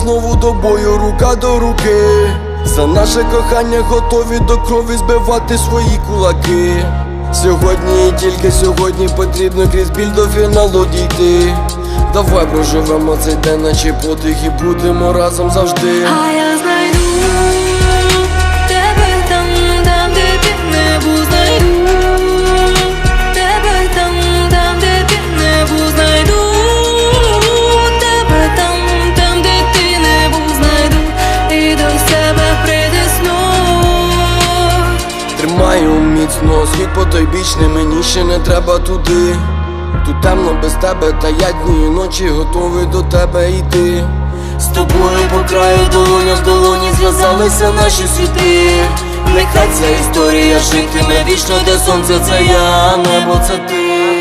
знову до бою, рука до руки. За наше кохання готові до крові збивати свої кулаки. Сьогодні і тільки сьогодні потрібно крізь біль до фіналу дійти. Давай проживемо цей день, наче подих і будемо разом завжди. А я знайду Тримаю міцно, світ потойбічний, мені ще не треба туди. Тут темно без тебе, та я дні і ночі готовий до тебе йти. З тобою по краю долоня в долоні зв'язалися наші світи. Нехай ця історія житиме вічно, де сонце це я, небо це ти.